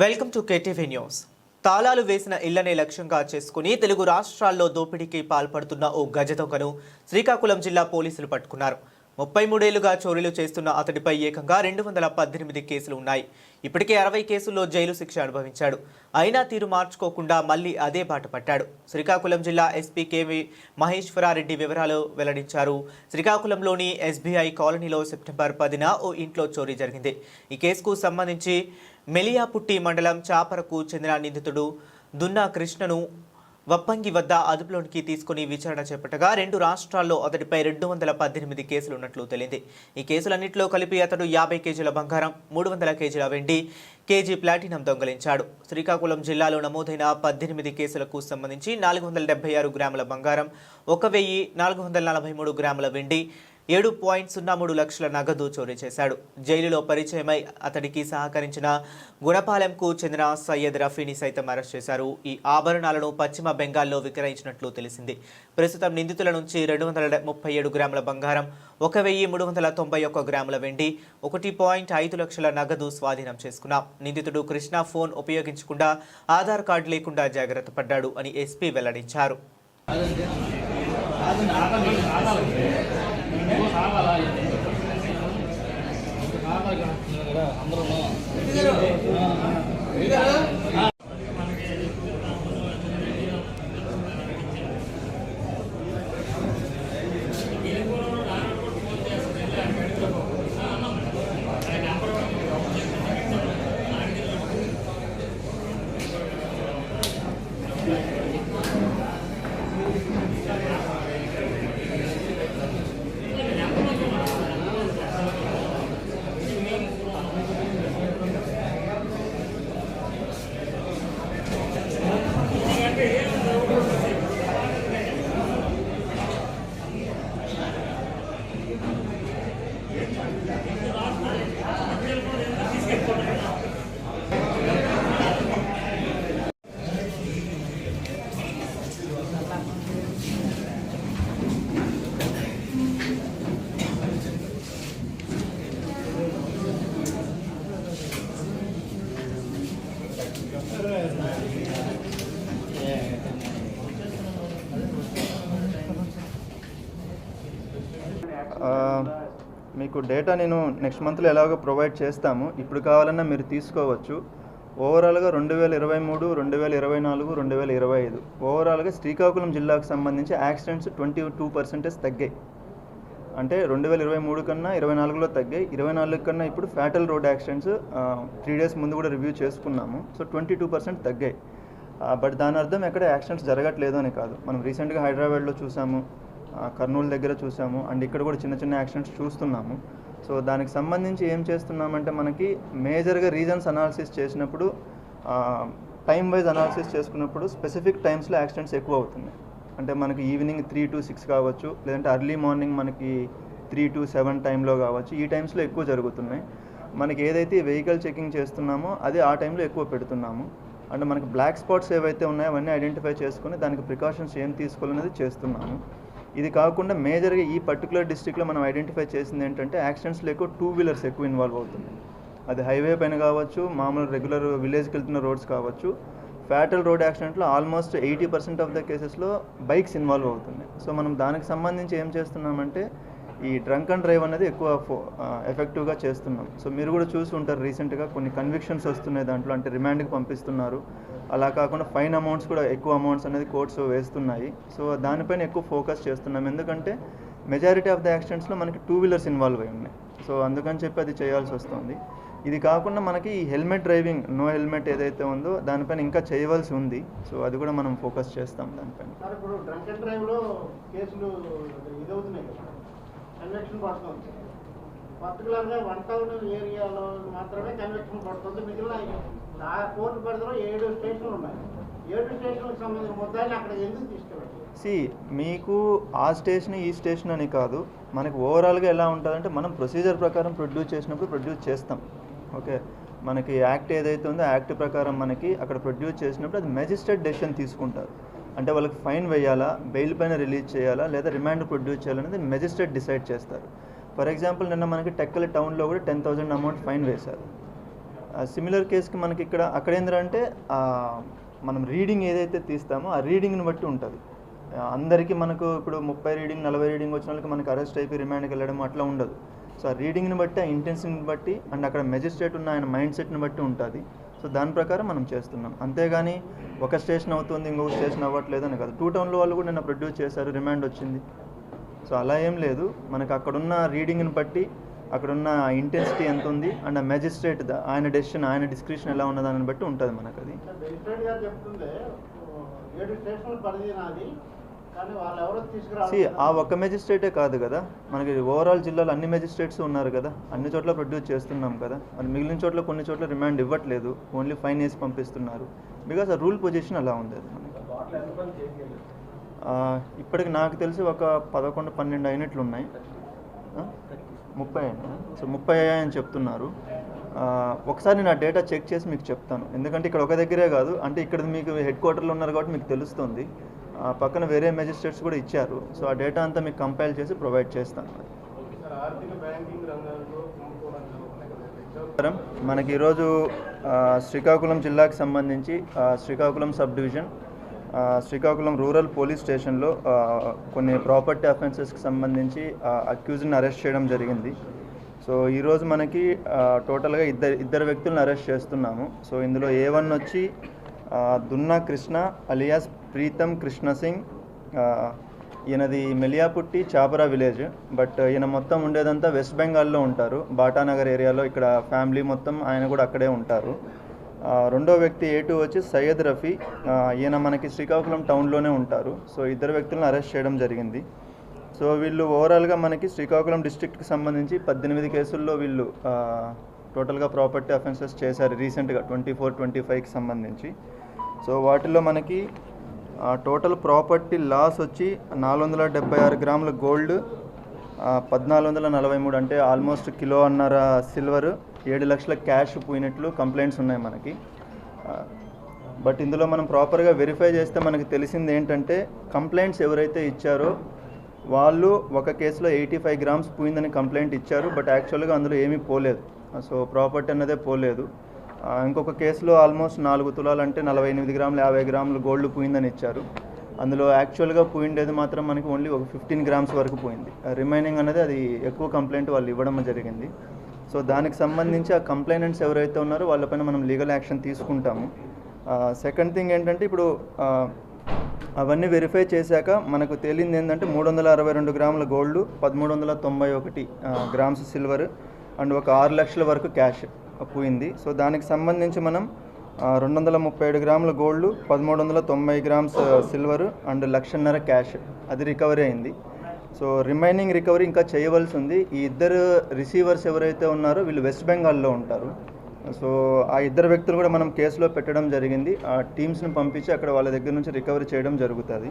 Welcome to KTV news. తాళాలు వేసిన ఇళ్ళనే లక్ష్యంగా చేసుకుని తెలుగు రాష్ట్రాల్లో దోపిడీకి పాల్పడుతున్న ఓ గజ దొంగను శ్రీకాకుళం జిల్లా పోలీసులు పట్టుకున్నారు. ముప్పై మూడేళ్ళుగా చోరీలు చేస్తున్న అతడిపై ఏకంగా రెండు వందల పద్దెనిమిది కేసులు ఉన్నాయి. ఇప్పటికే అరవై కేసుల్లో జైలు శిక్ష అనుభవించాడు. అయినా తీరు మార్చుకోకుండా మళ్ళీ అదే బాట పట్టాడు. శ్రీకాకుళం జిల్లా ఎస్పీ కేవి మహేశ్వరారెడ్డి వివరాలు వెల్లడించారు. శ్రీకాకుళంలోని ఎస్బీఐ కాలనీలో సెప్టెంబర్ పదిన ఓ ఇంట్లో చోరీ జరిగింది. ఈ కేసుకు సంబంధించి మెలియాపుట్టి మండలం చాపరకు చెందిన నిందితుడు దున్నా కృష్ణను వప్పంగి వద్ద అదుపులోనికి తీసుకుని విచారణ చేపట్టగా రెండు రాష్ట్రాల్లో అతడిపై రెండు వందల పద్దెనిమిది కేసులు ఉన్నట్లు తెలిసింది ఈ కేసులన్నింటిలో కలిపి అతడు యాభై కేజీల బంగారం మూడు వందల కేజీల వెండి కేజీ ప్లాటినం దొంగలించాడు. శ్రీకాకుళం జిల్లాలో నమోదైన పద్దెనిమిది కేసులకు సంబంధించి నాలుగు వందల డెబ్బై ఆరు గ్రాముల బంగారం ఒక వెయ్యి నాలుగు వందల నలభై మూడు గ్రాముల వెండి ఏడు పాయింట్ సున్నా మూడు లక్షల నగదు చోరీ చేశాడు. జైలులో పరిచయమై అతడికి సహకరించిన గుణపాలెంకు చెందిన సయ్యద్ రఫీని సైతం అరెస్ట్ చేశారు. ఈ ఆభరణాలను పశ్చిమ బెంగాల్లో విక్రయించినట్లు తెలిసింది. ప్రస్తుతం నిందితుల నుంచి రెండు వందల ముప్పై ఏడు గ్రాముల బంగారం ఒక వెయ్యి మూడు వందల తొంభై ఒక్క గ్రాముల వెండి ఒకటి పాయింట్ ఐదు లక్షల నగదు స్వాధీనం చేసుకున్నాం. నిందితుడు కృష్ణ ఫోన్ ఉపయోగించకుండా ఆధార్ కార్డు లేకుండా జాగ్రత్త పడ్డాడు అని ఎస్పీ వెల్లడించారు. ఆ, మీకు డేటా నేను నెక్స్ట్ మంత్లో ఎలాగో ప్రొవైడ్ చేస్తాము. ఇప్పుడు కావాలన్నా మీరు తీసుకోవచ్చు. ఓవరాల్గా రెండు వేల ఇరవై మూడు రెండు వేల ఇరవై నాలుగు రెండు వేల ఇరవై ఐదు. ఓవరాల్గా శ్రీకాకుళం జిల్లాకు సంబంధించి యాక్సిడెంట్స్ ట్వంటీ టూ పర్సెంటేజ్ తగ్గాయి. అంటే రెండు వేల ఇరవై మూడు కన్నా ఇరవై నాలుగులో తగ్గాయి. ఇరవై నాలుగు కన్నా ఇప్పుడు fatal road accidents three days ముందు కూడా రివ్యూ చేసుకున్నాము. సో ట్వంటీ టూ పర్సెంట్ తగ్గాయి బట్ దాని అర్థం ఎక్కడ యాక్సిడెంట్స్ జరగట్లేదు అని కాదు. మనం రీసెంట్గా హైదరాబాద్లో చూసాము కర్నూలు దగ్గర చూసాము అండ్ ఇక్కడ కూడా చిన్న చిన్న యాక్సిడెంట్స్ చూస్తున్నాము. సో దానికి సంబంధించి ఏం చేస్తున్నామంటే మనకి మేజర్గా రీజన్స్ అనాలిసిస్ చేసినప్పుడు టైం వైజ్ అనాలిసిస్ చేసుకున్నప్పుడు స్పెసిఫిక్ టైమ్స్లో యాక్సిడెంట్స్ ఎక్కువ అవుతున్నాయి. అంటే మనకి ఈవినింగ్ త్రీ టు సిక్స్ కావచ్చు లేదంటే అర్లీ మార్నింగ్ మనకి త్రీ టు సెవెన్ టైంలో కావచ్చు ఈ టైమ్స్లో ఎక్కువ జరుగుతున్నాయి. మనకి ఏదైతే వెహికల్ చెకింగ్ చేస్తున్నామో అది ఆ టైంలో ఎక్కువ పెడుతున్నాము. అంటే మనకి బ్లాక్ స్పాట్స్ ఏవైతే ఉన్నాయో అవన్నీ ఐడెంటిఫై చేసుకుని దానికి ప్రికాషన్స్ ఏం తీసుకోవాలనేది చేస్తున్నాము. ఇది కాకుండా మేజర్గా ఈ పర్టికులర్ డిస్టిక్లో మనం ఐడెంటిఫై చేసింది ఏంటంటే యాక్సిడెంట్స్లో ఎక్కువ టూ వీలర్స్ ఎక్కువ ఇన్వాల్వ్ అవుతుంది అది హైవే పైన కావచ్చు మామూలు రెగ్యులర్ విలేజ్కి వెళ్తున్న రోడ్స్ కావచ్చు ఫ్యాటల్ రోడ్ యాక్సిడెంట్లో almost eighty percent of the కేసెస్లో బైక్స్ ఇన్వాల్వ్ అవుతున్నాయి. సో మనం దానికి సంబంధించి ఏం చేస్తున్నామంటే ఈ డ్రంక్ అండ్ డ్రైవ్ అనేది ఎక్కువ ఫో ఎఫెక్టివ్గా చేస్తున్నాం. సో మీరు కూడా చూసి ఉంటారు రీసెంట్గా కొన్ని కన్విక్షన్స్ వస్తున్నాయి దాంట్లో. అంటే రిమాండ్కి పంపిస్తున్నారు. అలా కాకుండా ఫైన్ అమౌంట్స్ కూడా ఎక్కువ అమౌంట్స్ అనేది కోర్ట్స్ వేస్తున్నాయి. సో దానిపైన ఎక్కువ ఫోకస్ చేస్తున్నాం. ఎందుకంటే మెజారిటీ ఆఫ్ ద యాక్సిడెంట్స్లో మనకి టూ వీలర్స్ ఇన్వాల్వ్ అయి ఉన్నాయి. సో అందుకని చెప్పి అది చేయాల్సి వస్తుంది. ఇది కాకుండా మనకి ఈ హెల్మెట్ డ్రైవింగ్ నో హెల్మెట్ ఏదైతే ఉందో దానిపైన ఇంకా చేయవలసి ఉంది. సో అది కూడా మనం ఫోకస్ చేస్తాం దానిపైన. సార్ ఇప్పుడు డ్రంక్ అండ్ డ్రైవ్లో కేసులు ఇదవుతున్నాయి కదా. కన్వెక్షన్ పడుతుంది. పర్టికులర్గా వన్ టౌన్ ఏరియాలో మాత్రమే కన్వెక్షన్ పడుతుంది. మిగిలిన ఆ కోర్టు పరిధిలో ఏడు స్టేషన్లు ఉన్నాయి. ఏడు స్టేషన్లకు సంబంధించిన ముద్దాయిని అక్కడ ఎందుకు తీసుకెళ్ళారు? సి మీకు ఆ స్టేషన్ ఈ స్టేషన్ అని కాదు మనకి ఓవరాల్గా ఎలా ఉంటుందంటే మనం ప్రొసీజర్ ప్రకారం ప్రొడ్యూస్ చేసినప్పుడు ప్రొడ్యూస్ చేస్తాం. ఓకే. మనకి యాక్ట్ ఏదైతే ఉందో యాక్ట్ ప్రకారం మనకి అక్కడ ప్రొడ్యూస్ చేసినప్పుడు అది మెజిస్ట్రేట్ డెసిషన్ తీసుకుంటారు. అంటే వాళ్ళకి ఫైన్ వేయాలా బెయిల్ పైన రిలీజ్ చేయాలా లేదా రిమాండ్ ప్రొడ్యూస్ చేయాలనేది మెజిస్ట్రేట్ డిసైడ్ చేస్తారు. ఫర్ ఎగ్జాంపుల్ నిన్న మనకి టెక్కల టౌన్లో కూడా టెన్ థౌజండ్ అమౌంట్ ఫైన్ వేశారు. సిమిలర్ కేసుకి మనకి ఇక్కడ అక్కడ ఏంటంటే మనం రీడింగ్ ఏదైతే తీస్తామో ఆ రీడింగ్ని బట్టి ఉంటుంది. అందరికీ మనకు ఇప్పుడు ముప్పై రీడింగ్ నలభై రీడింగ్ వచ్చిన వాళ్ళకి మనకి అరెస్ట్ అయిపోయి రిమాండ్కి వెళ్ళడం అట్లా ఉండదు. సో ఆ రీడింగ్ని బట్టి ఆ ఇంటెన్సిటీని బట్టి అండ్ అక్కడ మెజిస్ట్రేట్ ఉన్న ఆయన మైండ్ సెట్ని బట్టి ఉంటుంది. సో దాని ప్రకారం మనం చేస్తున్నాం. అంతేగాని ఒక స్టేషన్ అవుతుంది ఇంకొక స్టేషన్ అవ్వట్లేదు అని కాదు. టూ టౌన్లో వాళ్ళు కూడా నిన్న ప్రొడ్యూస్ చేశారు రిమాండ్ వచ్చింది. సో అలా ఏం లేదు. మనకు అక్కడున్న రీడింగ్ని బట్టి అక్కడున్న ఇంటెన్సిటీ ఎంత ఉంది అండ్ ఆ మెజిస్ట్రేట్ ఆయన డెసిషన్ ఆయన డిస్క్రిప్షన్ ఎలా ఉన్నదాన్ని బట్టి ఉంటుంది మనకు అది ఆ ఒక్క మెజిస్ట్రేటే కాదు కదా. మనకి ఓవరాల్ జిల్లాలో అన్ని మెజిస్ట్రేట్స్ ఉన్నారు కదా. అన్ని చోట్ల ప్రొడ్యూస్ చేస్తున్నాం కదా. మరి మిగిలిన చోట్ల కొన్ని చోట్ల రిమాండ్ ఇవ్వట్లేదు. ఓన్లీ ఫైన్ వేసి పంపిస్తున్నారు. బికాస్ ఆ రూల్ పొజిషన్ అలా ఉంది అది ఇప్పటికి నాకు తెలిసి ఒక పదకొండు పన్నెండు అయినట్లు ఉన్నాయి? ముప్పై అయినా? సో ముప్పై అయ్యాయని చెప్తున్నారు. ఆ, ఒకసారి నేను ఆ డేటా చెక్ చేసి మీకు చెప్తాను. ఎందుకంటే ఇక్కడ ఒక దగ్గరే కాదు. అంటే ఇక్కడ మీకు హెడ్ క్వార్టర్లో ఉన్నారు కాబట్టి మీకు తెలుస్తుంది. పక్కన వేరే మెజిస్ట్రేట్స్ కూడా ఇచ్చారు. సో ఆ డేటా అంతా మీకు కంపైల్ చేసి ప్రొవైడ్ చేస్తాను. మనకి ఈరోజు శ్రీకాకుళం జిల్లాకి సంబంధించి Srikakulam sub division Srikakulam rural police స్టేషన్లో కొన్ని ప్రాపర్టీ అఫెన్సెస్కి సంబంధించి అక్యూజ్ని అరెస్ట్ చేయడం జరిగింది. సో ఈరోజు మనకి టోటల్గా ఇద్దరు ఇద్దరు వ్యక్తులను అరెస్ట్ చేస్తున్నాము. సో ఇందులో ఏ వన్ వచ్చి దున్నా కృష్ణ అలియాస్ ప్రీతం కృష్ణ సింగ్ ఈయనది మెలియాపుట్టి చాపరా విలేజ్. బట్ ఈయన మొత్తం ఉండేదంతా వెస్ట్ బెంగాల్లో ఉంటారు. బాటానగర్ ఏరియాలో ఇక్కడ ఫ్యామిలీ మొత్తం ఆయన కూడా అక్కడే ఉంటారు. రెండో వ్యక్తి ఏటు వచ్చి సయ్యద్ రఫీ. ఈయన మనకి శ్రీకాకుళం టౌన్లోనే ఉంటారు. సో ఇద్దరు వ్యక్తులను అరెస్ట్ చేయడం జరిగింది. సో వీళ్ళు ఓవరాల్గా మనకి శ్రీకాకుళం డిస్టిక్కి సంబంధించి పద్దెనిమిది కేసుల్లో వీళ్ళు టోటల్గా ప్రాపర్టీ అఫెన్సెస్ చేశారు రీసెంట్గా ట్వంటీ ఫోర్ ట్వంటీ ఫైవ్కి సంబంధించి. సో వాటిల్లో మనకి టోటల్ ప్రాపర్టీ లాస్ వచ్చి నాలుగు వందల డెబ్బై ఆరు గ్రాముల గోల్డ్ పద్నాలుగు వందల నలభై మూడు అంటే ఆల్మోస్ట్ కిలో అన్నర సిల్వర్ ఏడు లక్షల క్యాష్ పోయినట్లు కంప్లైంట్స్ ఉన్నాయి మనకి. బట్ ఇందులో మనం ప్రాపర్గా వెరిఫై చేస్తే మనకి తెలిసింది ఏంటంటే కంప్లైంట్స్ ఎవరైతే ఇచ్చారో వాళ్ళు ఒక కేసులో ఎయిటీ ఫైవ్ గ్రామ్స్ పోయిందని కంప్లైంట్ ఇచ్చారు బట్ యాక్చువల్గా అందులో ఏమీ పోలేదు. సో ప్రాపర్టీ అన్నదే పోలేదు. ఇంకొక కేసులో ఆల్మోస్ట్ నాలుగు తులాలు అంటే నలభై ఎనిమిది గ్రాములు యాభై గ్రాములు గోల్డ్ పోయిందని ఇచ్చారు. అందులో యాక్చువల్గా పోయిండేది మాత్రం మనకి ఓన్లీ ఒక ఫిఫ్టీన్ గ్రామ్స్ వరకు పోయింది. రిమైనింగ్ అనేది అది ఎక్కువ కంప్లైంట్ వాళ్ళు ఇవ్వడం జరిగింది. సో దానికి సంబంధించి ఆ కంప్లైనెంట్స్ ఎవరైతే ఉన్నారో వాళ్ళపైన మనం లీగల్ యాక్షన్ తీసుకుంటాము. సెకండ్ థింగ్ ఏంటంటే ఇప్పుడు అవన్నీ వెరిఫై చేశాక మనకు తేలింది ఏంటంటే మూడు వందల అరవై రెండు గ్రాముల గోల్డ్ పదమూడు వందల తొంభై ఒకటి గ్రామ్స్ సిల్వర్ అండ్ ఒక ఆరు లక్షల వరకు క్యాష్ పోయింది. సో దానికి సంబంధించి మనం రెండు వందల ముప్పై ఏడు గ్రాముల గోల్డ్ పదమూడు వందల తొంభై గ్రామ్స్ సిల్వర్ అండ్ లక్షన్నర క్యాష్ అది రికవరీ అయింది. సో రిమైనింగ్ రికవరీ ఇంకా చేయవలసి ఉంది. ఈ ఇద్దరు రిసీవర్స్ ఎవరైతే ఉన్నారో వీళ్ళు వెస్ట్ బెంగాల్లో ఉంటారు. సో ఆ ఇద్దరు వ్యక్తులు కూడా మనం కేసులో పెట్టడం జరిగింది. ఆ టీమ్స్ని పంపించి అక్కడ వాళ్ళ దగ్గర నుంచి రికవరీ చేయడం జరుగుతుంది.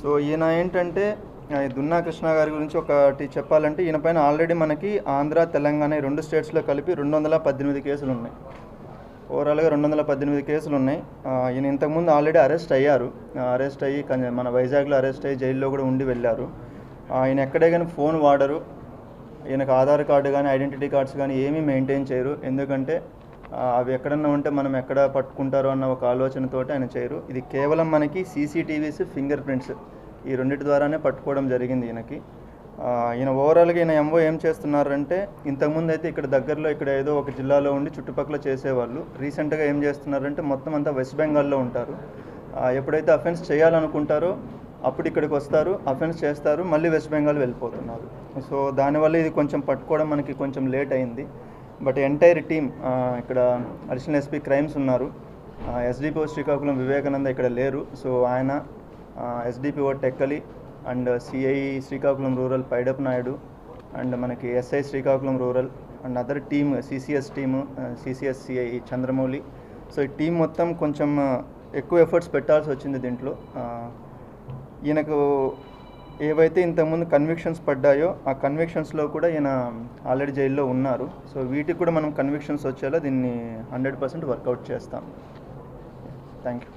సో ఈయన ఏంటంటే దున్నా కృష్ణ గారి గురించి ఒకటి చెప్పాలంటే ఈయన పైన ఆల్రెడీ మనకి ఆంధ్ర తెలంగాణ రెండు స్టేట్స్లో కలిపి రెండు వందల పద్దెనిమిది కేసులు ఉన్నాయి ఓవరాల్గా రెండు వందల పద్దెనిమిది కేసులు ఉన్నాయి ఈయన ఇంతకుముందు ఆల్రెడీ అరెస్ట్ అయ్యారు. అరెస్ట్ అయ్యి మన వైజాగ్లో అరెస్ట్ అయ్యి జైల్లో కూడా ఉండి వెళ్ళారు. ఆయన ఎక్కడే కానీ ఫోన్ వాడరు. ఈయనకు ఆధార్ కార్డు కానీ ఐడెంటిటీ కార్డ్స్ కానీ ఏమీ మెయింటైన్ చేయరు. ఎందుకంటే అవి ఎక్కడన్నా ఉంటే మనం ఎక్కడ పట్టుకుంటారో అన్న ఒక ఆలోచనతోటి ఆయన చేయరు. ఇది కేవలం మనకి సీసీటీవీస్ ఫింగర్ ప్రింట్స్. ఈ రెండింటి ద్వారానే పట్టుకోవడం జరిగింది ఈయనకి. ఈయన ఓవరాల్గా ఈయన ఎంఓ ఏం చేస్తున్నారంటే ఇంతకుముందు అయితే ఇక్కడ దగ్గరలో ఇక్కడ ఏదో ఒక జిల్లాలో ఉండి చుట్టుపక్కల చేసేవాళ్ళు. రీసెంట్గా ఏం చేస్తున్నారంటే మొత్తం అంతా వెస్ట్ బెంగాల్లో ఉంటారు. ఎప్పుడైతే అఫెన్స్ చేయాలనుకుంటారో అప్పుడు ఇక్కడికి వస్తారు అఫెన్స్ చేస్తారు మళ్ళీ వెస్ట్ బెంగాల్ వెళ్ళిపోతున్నారు. సో దానివల్ల ఇది కొంచెం పట్టుకోవడం మనకి కొంచెం లేట్ అయింది. బట్ ఎంటైర్ టీమ్ ఇక్కడ అడిషనల్ ఎస్పీ క్రైమ్స్ ఉన్నారు. ఎస్డిపో శ్రీకాకుళం వివేకానంద ఇక్కడ లేరు. సో ఆయన SDPO Tekkali and CI Srikakulam rural Paidapu Naidu and మనకి SI Srikakulam rural and other team CCS team CCS CI Chandramouli. So ఈ టీం మొత్తం కొంచెం ఎక్కువ ఎఫర్ట్స్ పెట్టాల్సి వచ్చింది దీంట్లో. ఈయనకు ఏవైతే ఇంతకుముందు కన్విక్షన్స్ పడ్డాయో ఆ కన్విక్షన్స్లో కూడా ఈయన ఆల్రెడీ జైల్లో ఉన్నారు. సో వీటికి కూడా మనం కన్విక్షన్స్ వచ్చేలా దీన్ని హండ్రెడ్ పర్సెంట్ వర్కౌట్ చేస్తాం. థ్యాంక్ యూ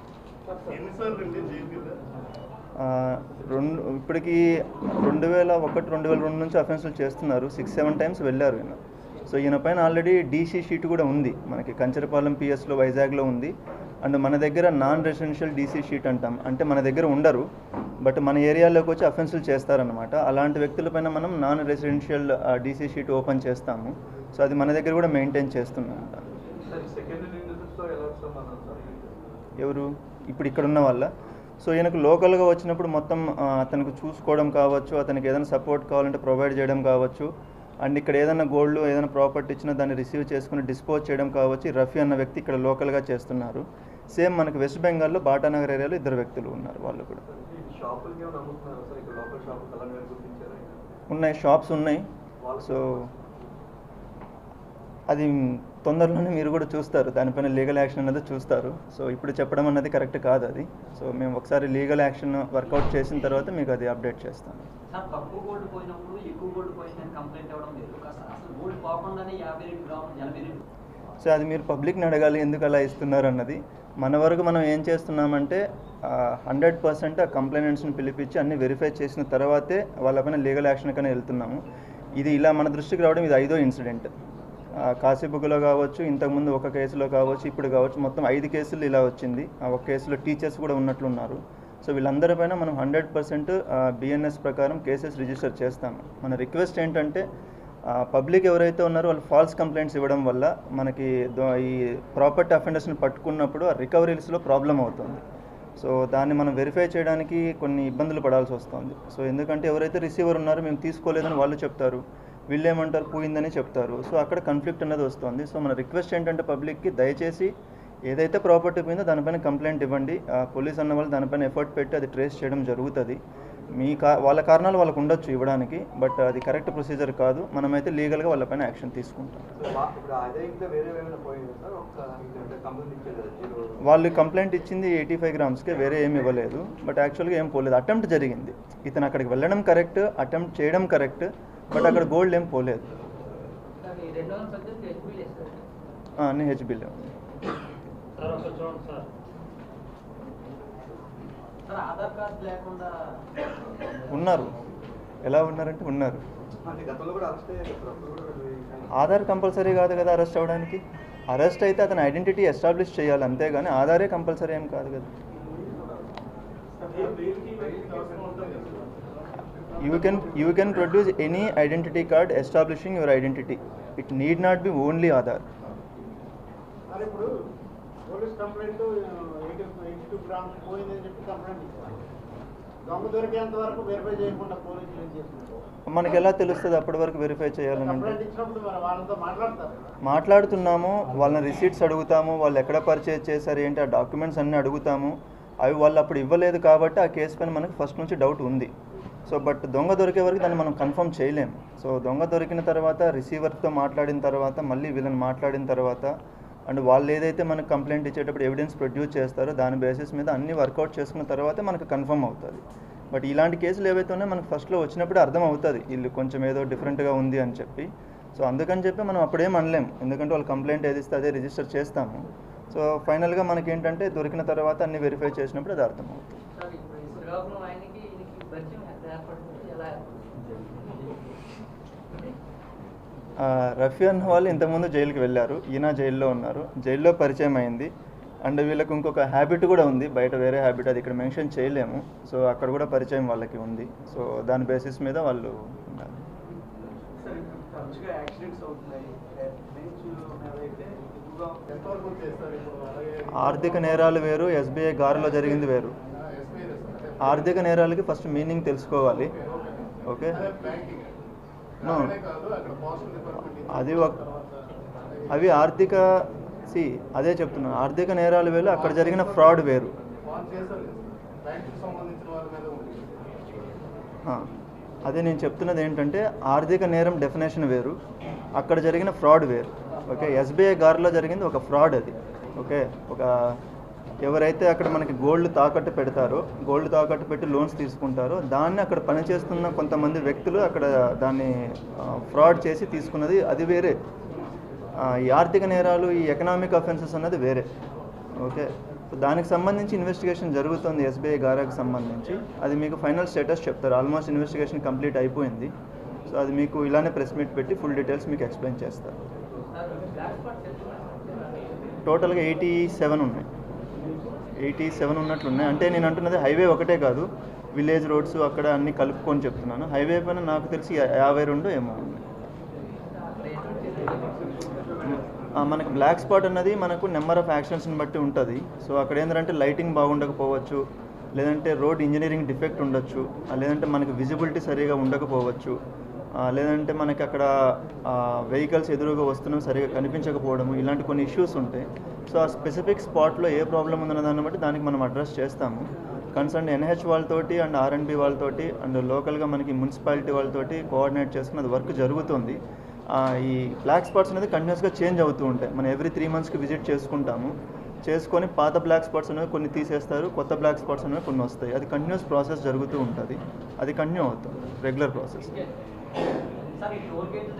ఎన్నిసార్లు అండి జైలుకి ఆ, రెండు ఇప్పటికి రెండు వేల ఒకటి రెండు వేల రెండు నుంచి అఫెన్సులు చేస్తున్నారు. సిక్స్ సెవెన్ టైమ్స్ వెళ్ళారు ఈయన. సో ఈయన పైన ఆల్రెడీ డీసీ షీట్ కూడా ఉంది. మనకి కంచరపాలెం పిఎస్లో వైజాగ్లో ఉంది. అండ్ మన దగ్గర నాన్ రెసిడెన్షియల్ డీసీ షీట్ అంటాం. అంటే మన దగ్గర ఉండరు. బట్ మన ఏరియాలోకి వచ్చి అఫెన్సులు చేస్తారనమాట అలాంటి వ్యక్తులపైన మనం non residential DC sheet open చేస్తాము. సో అది మన దగ్గర కూడా మెయింటైన్ చేస్తున్నాం ఎవరు? ఇప్పుడు ఇక్కడ ఉన్న వాళ్ళ? సో ఈయనకు లోకల్గా వచ్చినప్పుడు మొత్తం అతనికి చూసుకోవడం కావచ్చు అతనికి ఏదైనా సపోర్ట్ కావాలంటే ప్రొవైడ్ చేయడం కావచ్చు అండ్ ఇక్కడ ఏదైనా గోల్డ్ ఏదైనా ప్రాపర్టీ ఇచ్చినా దాన్ని రిసీవ్ చేసుకుని డిస్పోజ్ చేయడం కావచ్చు రఫీ అన్న వ్యక్తి ఇక్కడ లోకల్గా చేస్తున్నారు. సేమ్ మనకి వెస్ట్ బెంగాల్లో బాటానగర్ ఏరియాలో ఇద్దరు వ్యక్తులు ఉన్నారు వాళ్ళు కూడా. ఉన్నాయి షాప్స్ ఉన్నాయి. సో అది తొందరలోనే మీరు కూడా చూస్తారు. దానిపైన లీగల్ యాక్షన్ అనేది చూస్తారు. సో ఇప్పుడు చెప్పడం అన్నది కరెక్ట్ కాదు అది. సో మేము ఒకసారి లీగల్ యాక్షన్ వర్కౌట్ చేసిన తర్వాత మీకు అది అప్డేట్ చేస్తాను. రెండు సో అది మీరు పబ్లిక్ని అడగాలి ఎందుకు అలా ఇస్తున్నారు అన్నది. మన వరకు మనం ఏం చేస్తున్నామంటే హండ్రెడ్ పర్సెంట్ ఆ కంప్లైంట్స్ని పిలిపించి అన్ని వెరిఫై చేసిన తర్వాతే వాళ్ళపైన లీగల్ యాక్షన్ కన్నా వెళ్తున్నాము. ఇది ఇలా మన దృష్టికి రావడం ఇది ఐదో ఇన్సిడెంట్. కాశీబుగ్గులో కావచ్చు ఇంతకుముందు ఒక కేసులో కావచ్చు ఇప్పుడు కావచ్చు మొత్తం ఐదు కేసులు ఇలా వచ్చింది. ఆ ఒక కేసులో టీచర్స్ కూడా ఉన్నట్లున్నారు. సో వీళ్ళందరిపైన మనం హండ్రెడ్ పర్సెంట్ బిఎన్ఎస్ ప్రకారం కేసెస్ రిజిస్టర్ చేస్తాము. మన రిక్వెస్ట్ ఏంటంటే పబ్లిక్ ఎవరైతే ఉన్నారో వాళ్ళు ఫాల్స్ కంప్లైంట్స్ ఇవ్వడం వల్ల మనకి దో- ఈ ప్రాపర్టీ అఫెండర్స్ని పట్టుకున్నప్పుడు ఆ రికవరీస్లో ప్రాబ్లం అవుతుంది. సో దాన్ని మనం వెరిఫై చేయడానికి కొన్ని ఇబ్బందులు పడాల్సి వస్తుంది. సో ఎందుకంటే ఎవరైతే రిసీవర్ ఉన్నారో మేము తీసుకోలేదని వాళ్ళు చెప్తారు. వీళ్ళు ఏమంటారు పోయిందని చెప్తారు. సో అక్కడ కన్ఫ్లిక్ట్ అనేది వస్తుంది. సో మన రిక్వెస్ట్ ఏంటంటే పబ్లిక్కి దయచేసి ఏదైతే ప్రాపర్టీ పోయిందో దానిపైన కంప్లైంట్ ఇవ్వండి. ఆ పోలీస్ అన్న వాళ్ళు దానిపైన ఎఫర్ట్ పెట్టి అది ట్రేస్ చేయడం జరుగుతుంది. మీ కా వాళ్ళ కారణాలు వాళ్ళకు ఉండొచ్చు ఇవ్వడానికి బట్ అది కరెక్ట్ ప్రొసీజర్ కాదు. మనమైతే లీగల్గా వాళ్ళపైన యాక్షన్ తీసుకుంటాం. వాళ్ళు కంప్లైంట్ ఇచ్చింది ఎయిటీ ఫైవ్ గ్రామ్స్కే వేరే ఏమి ఇవ్వలేదు. బట్ యాక్చువల్గా ఏం పోలేదు. అటెంప్ట్ జరిగింది. ఇతను అక్కడికి వెళ్ళడం కరెక్ట్ అటెంప్ట్ చేయడం కరెక్ట్ బట్ అక్కడ గోల్డ్ ఏం పోలేదు అన్ని హెచ్బిలే ఉంది సార్ ఒకసారి చూడండి సార్ సార్ ఆధార్ కార్డు లేకుండా ఉన్నారు ఎలా ఉన్నారంటే ఉన్నారు ఆధార్ కంపల్సరీ కాదు కదా అరెస్ట్ అవ్వడానికి అరెస్ట్ అయితే అతని ఐడెంటిటీ ఎస్టాబ్లిష్ చేయాలి అంతేగాని ఆధారే కంపల్సరీ ఏం కాదు కదా you can you can produce any identity card establishing your identity it need not be only Aadhaar మనకి ఎలా తెలుస్తుంది అప్పటి వరకు వెరిఫై చేయాలని. మాట్లాడుతున్నాము వాళ్ళని రిసీట్స్ అడుగుతాము వాళ్ళు ఎక్కడ పర్చేజ్ చేశారు ఏంటి ఆ డాక్యుమెంట్స్ అన్నీ అడుగుతాము. అవి వాళ్ళు అప్పుడు ఇవ్వలేదు కాబట్టి ఆ కేసు పైన మనకి ఫస్ట్ నుంచి డౌట్ ఉంది. సో బట్ దొంగ దొరికే వరకు దాన్ని మనం కన్ఫర్మ్ చేయలేము సో దొంగ దొరికిన తర్వాత రిసీవర్తో మాట్లాడిన తర్వాత మళ్ళీ వీళ్ళని మాట్లాడిన తర్వాత అండ్ వాళ్ళు ఏదైతే మనకు కంప్లైంట్ ఇచ్చేటప్పుడు ఎవిడెన్స్ ప్రొడ్యూస్ చేస్తారో దాని బేసిస్ మీద అన్ని వర్కౌట్ చేసుకున్న తర్వాతే మనకు కన్ఫర్మ్ అవుతుంది. బట్ ఇలాంటి కేసులు ఏవైతే ఉన్నాయో మనకు ఫస్ట్లో వచ్చినప్పుడు అర్థం అవుతుంది వీళ్ళు కొంచెం ఏదో డిఫరెంట్గా ఉంది అని చెప్పి. సో అందుకని చెప్పి మనం అప్పుడేం అనలేం. ఎందుకంటే వాళ్ళు కంప్లైంట్ ఏది ఇస్తే అదే రిజిస్టర్ చేస్తాము. సో ఫైనల్గా మనకి ఏంటంటే దొరికిన తర్వాత అన్ని వెరిఫై చేసినప్పుడు అది అర్థమవుతుంది సార్ ఇప్పుడు ఈ శ్రీకాకుళం ఆయనకి ఈయనకి పరిచయం ఎట్లా ఏర్పడుతుంది ఎలా ఆ, రఫీ అన్న వాళ్ళు ఇంతకుముందు జైలుకి వెళ్ళారు. ఈయన జైల్లో ఉన్నారు. జైల్లో పరిచయం అయింది. అండ్ వీళ్ళకి ఇంకొక హ్యాబిట్ కూడా ఉంది. బయట వేరే హ్యాబిట్ అది ఇక్కడ మెన్షన్ చేయలేము. సో అక్కడ కూడా పరిచయం వాళ్ళకి ఉంది. సో దాని బేసిస్ మీద వాళ్ళు ఉన్నారు ఆర్థిక నేరాలు వేరు ఎస్బీఐ గారులో జరిగింది వేరు. ఆర్థిక నేరాలకి ఫస్ట్ మీనింగ్ తెలుసుకోవాలి. ఓకే. అది ఒక అవి ఆర్థిక సి అదే చెప్తున్నాను ఆర్థిక నేరాలు వేరు అక్కడ జరిగిన ఫ్రాడ్ వేరు. అదే నేను చెప్తున్నది ఏంటంటే ఆర్థిక నేరం డెఫినేషన్ వేరు అక్కడ జరిగిన ఫ్రాడ్ వేరు. ఓకే ఎస్బీఐ గారిలో జరిగింది ఒక ఫ్రాడ్ అది. ఓకే ఒక ఎవరైతే అక్కడ మనకి గోల్డ్ తాకట్టు పెడతారో గోల్డ్ తాకట్టు పెట్టి లోన్స్ తీసుకుంటారో దాన్ని అక్కడ పనిచేస్తున్న కొంతమంది వ్యక్తులు అక్కడ దాన్ని ఫ్రాడ్ చేసి తీసుకున్నది అది వేరే. ఈ ఆర్థిక నేరాలు ఈ ఎకనామిక్ అఫెన్సెస్ అన్నది వేరే. ఓకే? సో దానికి సంబంధించి ఇన్వెస్టిగేషన్ జరుగుతుంది ఎస్బీఐ గారాకి సంబంధించి. అది మీకు ఫైనల్ స్టేటస్ చెప్తారు. ఆల్మోస్ట్ ఇన్వెస్టిగేషన్ కంప్లీట్ అయిపోయింది. సో అది మీకు ఇలానే ప్రెస్ మీట్ పెట్టి ఫుల్ డీటెయిల్స్ మీకు ఎక్స్ప్లెయిన్ చేస్తారు. టోటల్గా ఎయిటీ సెవెన్ ఉన్నాయి. ఎయిటీ సెవెన్ ఉన్నట్లు ఉన్నాయి. అంటే నేను అంటున్నది హైవే ఒకటే కాదు విలేజ్ రోడ్స్ అక్కడ అన్ని కలుపుకొని చెప్తున్నాను. హైవే పైన నాకు తెలిసి యాభై రెండు ఏమో ఉన్నాయి. మనకు బ్లాక్ స్పాట్ అన్నది మనకు నెంబర్ ఆఫ్ యాక్షన్స్ని బట్టి ఉంటుంది. సో అక్కడ ఏంటంటే లైటింగ్ బాగుండకపోవచ్చు లేదంటే రోడ్ ఇంజనీరింగ్ డిఫెక్ట్ ఉండొచ్చు లేదంటే మనకు విజిబిలిటీ సరిగా ఉండకపోవచ్చు. లేదంటే మనకి అక్కడ వెహికల్స్ ఎదురుగా వస్తున్నాం సరిగా కనిపించకపోవడము ఇలాంటి కొన్ని ఇష్యూస్ ఉంటాయి సో ఆ స్పెసిఫిక్ స్పాట్లో ఏ ప్రాబ్లం ఉందన్న దాన్ని బట్టి దానికి మనం అడ్రస్ చేస్తాము. కన్సర్న్ ఎన్హెచ్ వాళ్ళతోటి అండ్ ఆర్ఎండ్బి వాళ్ళతోటి అండ్ లోకల్గా మనకి మున్సిపాలిటీ వాళ్ళతోటి కోఆర్డినేట్ చేసుకుని అది వర్క్ జరుగుతుంది. ఈ బ్లాక్ స్పాట్స్ అనేది కంటిన్యూస్గా చేంజ్ అవుతూ ఉంటాయి. మనం ఎవ్రీ త్రీ మంత్స్కి విజిట్ చేసుకుంటాము. చేసుకొని పాత బ్లాక్ స్పాట్స్ అనేవి కొన్ని తీసేస్తారు కొత్త బ్లాక్ స్పాట్స్ అనేవి కొన్ని వస్తాయి. అది కంటిన్యూస్ ప్రాసెస్ జరుగుతూ ఉంటుంది. అది కంటిన్యూ అవుతుంది రెగ్యులర్ ప్రాసెస్ సార్ ఈ టోల్ గేట్